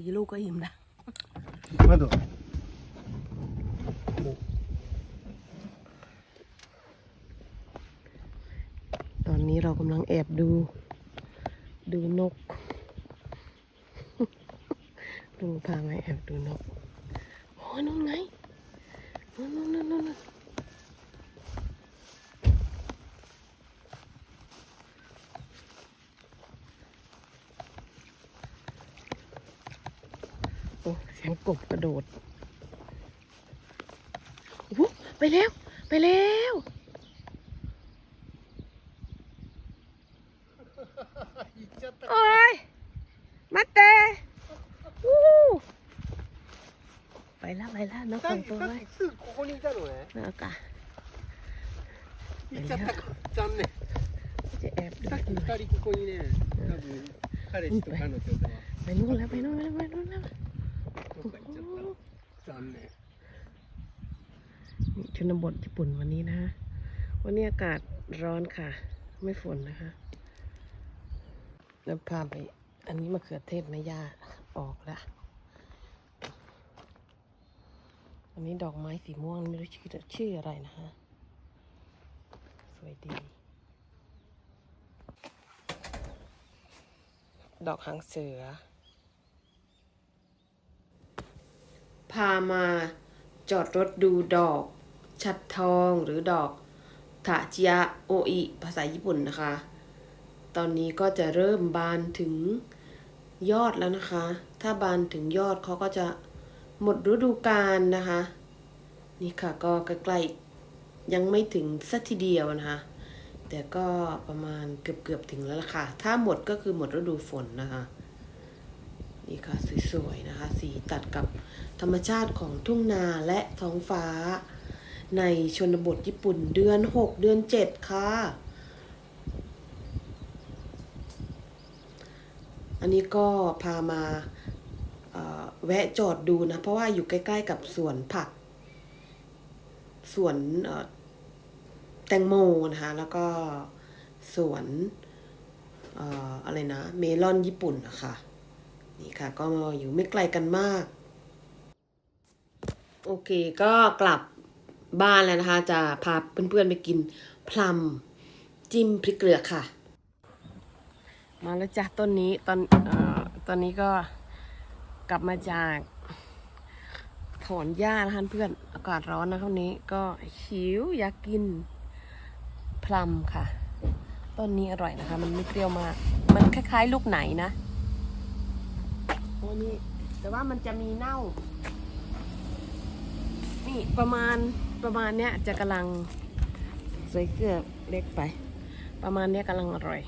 สี่ลูกก็อิ่มนะまだตอนนี้เรากำลังแอบดู ดูนกลุงพามาแอบดูนก โอ้นู่นไงนู่นนู่นนู่นนู่นโอ้เสียง กบกระโดดไปแล้ว ไปแล้วโอ้ยมาเตะไปแล้วไปแล้วน้องของตัวไว้น่ากะไปแล้วจะแอบดูหน่อไปนู่นแล้วไปนู่นแล้วไปนู่นแล้ว อนเลยชนบทญี่ปุ่นวันนี้นะวันนี้อากาศร้อนค่ะ ไม่ฝนนะคะแล้วพาไป อันนี้มะเขือเทศแม่ย่าออกละอันนี้ดอกไม้สีม่วงไม่รู้ชื่อชื่ออะไรนะฮะสวยดี ดอกหางเสือ พามา จอดรถดูดอก ชัดทองหรือดอกทาจิยะโออิภาษาญี่ปุ่นนะคะ ตอนนี้ก็จะเริ่มบานถึงยอดแล้วนะคะ ถ้าบานถึงยอดเขาก็จะหมดฤดูกาลนะคะ นี่ค่ะก็ใกล้ๆยังไม่ถึงสักทีเดียวนะคะ แต่ก็ประมาณเกือบๆถึงแล้วล่ะค่ะ ถ้าหมดก็คือหมดฤดูฝนนะคะ นี่ค่ะสวยๆนะคะ สีตัดกับ ธรรมชาติของทุ่งนาและท้องฟ้า ในชนบทญี่ปุ่นเดือน 6 เดือน 7 ค่ะ อันนี้ก็พามาแวะจอดดูนะ เพราะว่าอยู่ใกล้ๆกับสวนผัก สวนแตงโมนะคะ แล้วก็สวนออะไรนะ เมลอนญี่ปุ่นนะคะ นี่ค่ะ ก็อยู่ไม่ไกลกันมาก โอเคก็กลับบ้านแล้วนะคะ จะพาเพื่อนๆไปกินพลัมจิ้มพริกเกลือค่ะ มาแล้วจ้ะต้นนี้ตอนเอ่อตอนนี้ก็กลับมาจากถอนหญ้านะคะเพื่อนอากาศร้อนนะคราวนี้ก็หิวอยากกินพลัมค่ะ ต้นนี้อร่อยนะคะ มันไม่เปรี้ยวมาก มันคล้ายๆ ลูกไหนนะโอ้นี่แต่ว่ามันจะมีเน่า นี่ประมาณประมาณเนี้ยจะกำลังใส่เกลือเล็กไป ประมาณเนี้ยกำลังอร่อย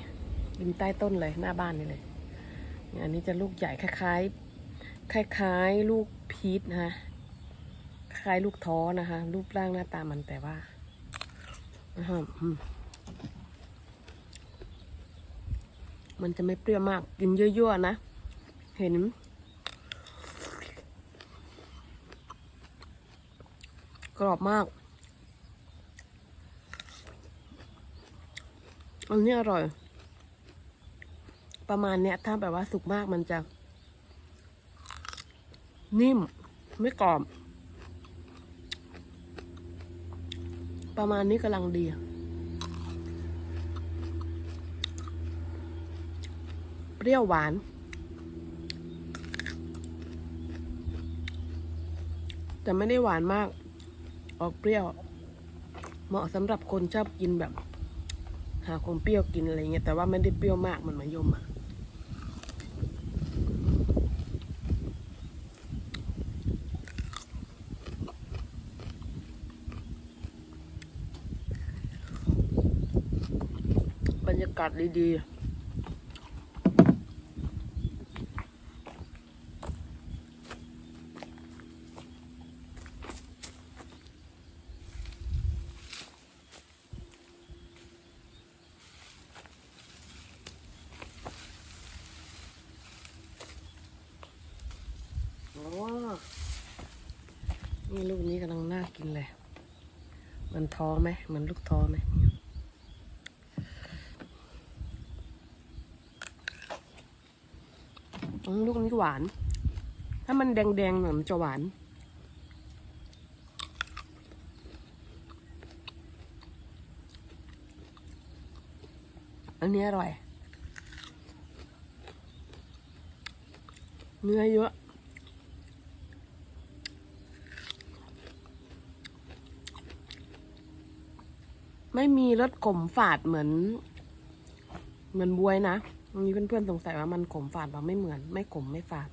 กินใต้ต้นเลยหน้าบ้านนี่เลยอันนี้จะลูกใหญ่คล้ายๆคล้ายๆลูกพีชนะคะคล้ายลูกท้อนะคะ รูปร่างหน้าตามันแต่ว่าอมันจะไม่เปรี้ยวมากกินเยั่วๆนะ เห็น กรอบมาก อันนี้อร่อย ประมาณเนี้ย ถ้าแบบว่าสุกมากมันจะ นิ่ม ไม่กรอบ ประมาณนี้กำลังดีเปรี้ยวหวานแต่ไม่ได้หวานมาก ออกเปรี้ยว เหมาะสำหรับคนชอบกินแบบ หาของเปรี้ยวกินอะไรเงี้ยแต่ว่าไม่ได้เปรี้ยวมากมันมะยมอะบรรยากาศดีๆ โอ้ นี่ลูกนี้กำลังน่ากินเลย มันท้อไหมเหมือนลูกท้อไหมอืมลูกนี้หวาน ถ้ามันแดงๆหน่อยมันจะหวานอันนี้อร่อย เนื้อเยอะ ไม่มีรสขมฝาดเหมือน เหมือนบวยนะมีเพื่อนๆสงสัยว่ามันขมฝาดเราไม่เหมือน ไม่ขมไม่ฝาด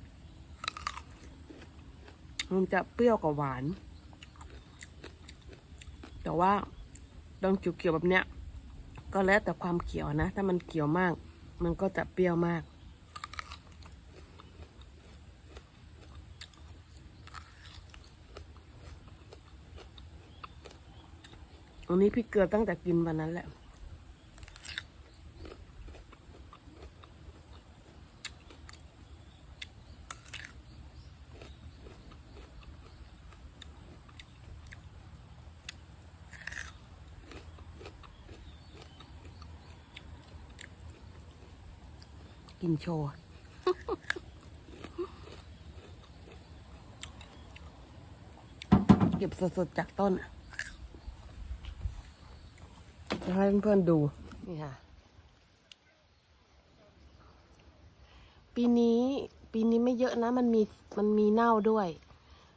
มันจะเปรี้ยวกับหวาน แต่ว่าดองเขียวๆแบบเนี้ย ก็แล้วแต่ความเขียวนะ ถ้ามันเขียวมาก มันก็จะเปรี้ยวมาก อันนี้พี่เกลือตั้งแต่กินวันนั้นแหละ กินโชว์เก็บสดๆจากต้นอะ จะให้เพื่อนๆดูนี่ค่ะ ปีนี้ปีนี้ไม่เยอะนะ มันมีมันมีเน่าด้วย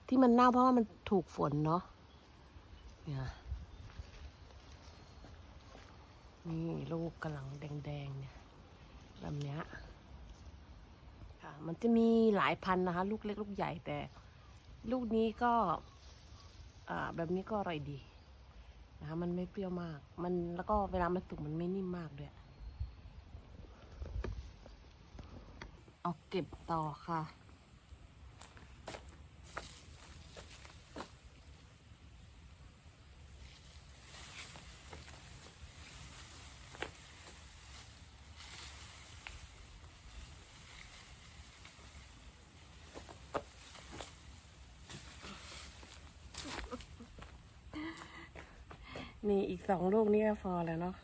ที่มันเน่าเพราะว่ามันถูกฝนเนาะนี่ค่ะนี่ลูกกำลังแดงๆเนี่ยแบบเนี้ยค่ะ มันจะมีหลายพันนะคะ ลูกเล็กลูกใหญ่แต่ ลูกนี้ก็ อ่า แบบนี้ก็อร่อยดี นะคะมันไม่เปรี้ยวมาก มันแล้วก็เวลามันสุกมันไม่นิ่มมากด้วย เอาเก็บต่อค่ะ นี่อีกสองลูกนี่ก็พอแล้วเนาะ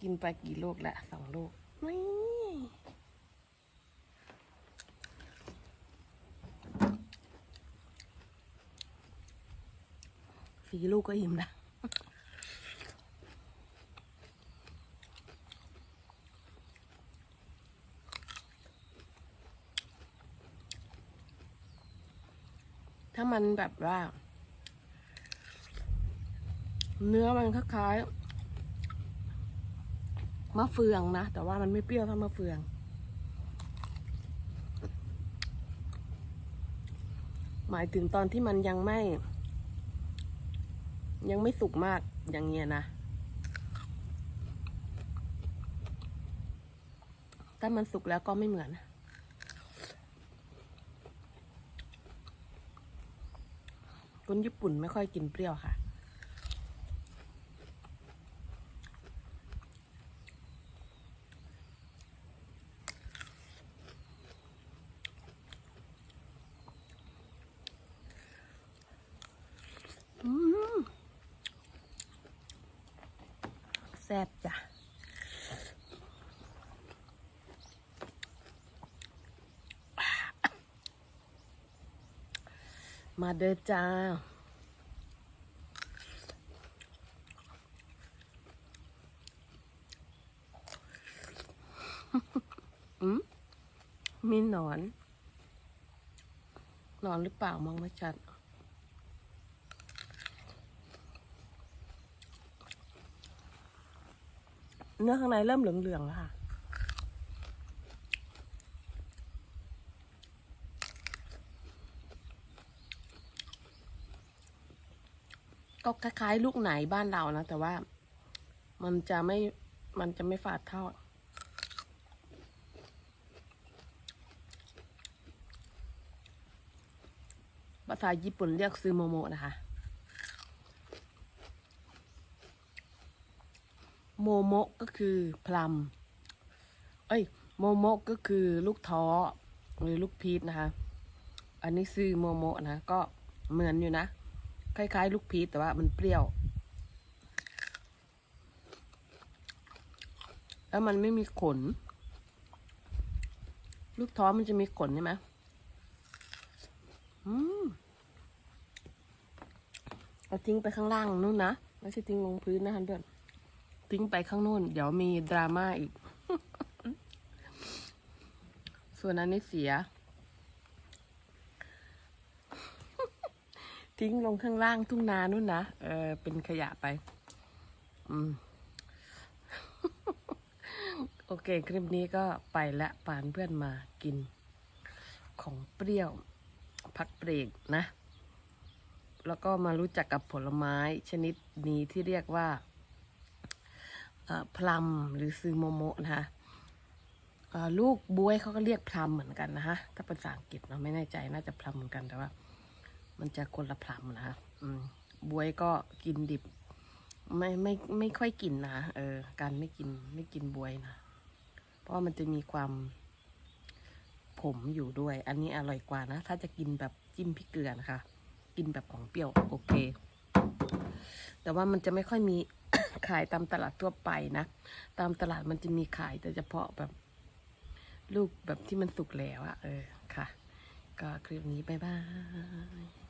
กินไปกี่ลูกละสองลูกนี่สี่ลูกก็อิ่มละถ้ามันแบบว่า เนื้อมันคล้ายๆมะเฟืองนะ แต่ว่ามันไม่เปรี้ยวเท่ามะเฟืองหมายถึงตอนที่มันยังไม่ ยังไม่สุกมากอย่างเงี้ยนะ ถ้ามันสุกแล้วก็ไม่เหมือน คนญี่ปุ่นไม่ค่อยกินเปรี้ยวค่ะ อืมแซ่บจ้ะ มาเด้อจ้า อืมมีหนอน หนอนหรือเปล่ามองไม่ชัด เนื้อข้างในเริ่มเหลืองๆแล้วค่ะ ก็คล้ายๆ ลูกไหนบ้านเรานะ แต่ว่ามันจะไม่มันจะไม่ฝาดเท่า ภาษาญี่ปุ่นเรียกซูโมโมะนะคะ โมโมะก็คือพลัม เอ้ย โมโมะก็คือลูกท้อหรือลูกพีชนะคะ อันนี้ซื้อโมโมะนะ ก็เหมือนอยู่นะ คล้ายๆ ลูกพีชแต่ว่ามันเปรี้ยว แล้วมันไม่มีขน ลูกท้อมันจะมีขนใช่ไหมอืมเอาทิ้งไปข้างล่างนู่นนะไม่ใช่ทิ้งลงพื้นนะฮันเพื่อนทิ้งไปข้างนู่น เดี๋ยวมีดราม่าอีก ส่วนอันนี้เสีย ทิ้งลงข้างล่างทุ่งนานู่นนะเออเป็นขยะไป อืม โอเค คลิปนี้ก็ไปละปานเพื่อนมากิน ของเปรี้ยวพักเบรกนะ แล้วก็มารู้จักกับผลไม้ชนิดนี้ที่เรียกว่าเอ่อพลัมหรือซูโมโมะนะคะลูกบวยเขาก็เรียกพลัมเหมือนกันนะคะถ้าภาษาอังกฤษเราไม่แน่ใจน่าจะพลัมเหมือนกันแต่ว่า มันจะคนละพลัมนะคะอืมบวยก็กินดิบ ไม่ไม่ไม่ค่อยกินนะเออ การไม่กินไม่กินบวยนะ เพราะมันจะมีความผมอยู่ด้วย อันนี้อร่อยกว่านะ ถ้าจะกินแบบจิ้มพริกเกลือนะคะ กินแบบของเปรี้ยวโอเค แต่ว่ามันจะไม่ค่อยมีขายตามตลาดทั่วไปนะ ตามตลาดมันจะมีขายแต่เฉพาะแบบลูกแบบที่มันสุกแล้วอะเออค่ะ ก็คลิปนี้ บ๊ายบาย